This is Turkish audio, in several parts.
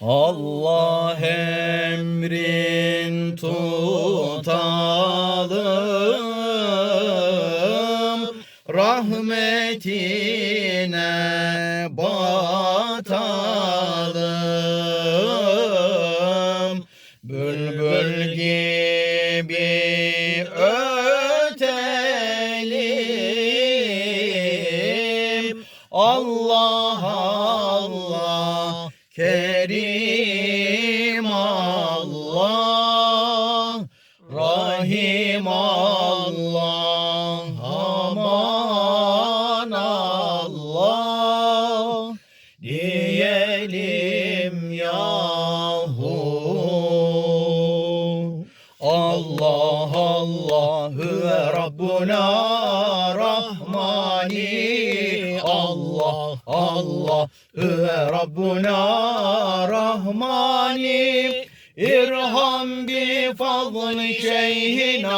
Allah emrin tutalım Rahmetine batalım. Bülbül gibi ötelim Allah Kerim Allah Rahim Allah Aman Allah Diyelim yahu. Allah Allah ve Rabbuna Rahmani. Allah Allah ve Rabbuna Rahmani. İrham bi fadli şeyhina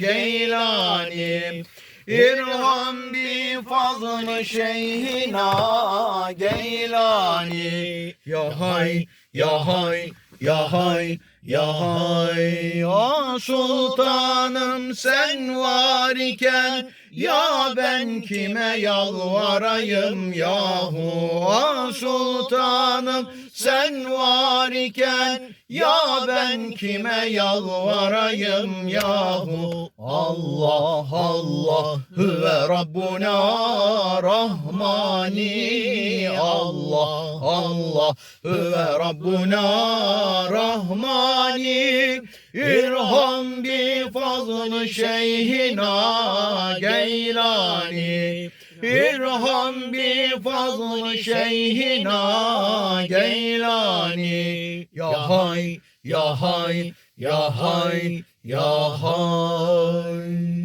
Geylani İrham bi fadli şeyhina Geylani Ya hay ya hay ya hay ya hay ya sultanım sen var iken ya ben kime yalvarayım? Yahu ah sultanım sen var iken ya ben kime yalvarayım? Yahu Allah Allah ve Rabbuna Rahmani. Allah Allah ve Rabbuna Rahmani İrham bi fazlı şeyhina Geylani. İrham bi fazlı şeyhina Geylani. Ya hay ya hay ya hay ya hay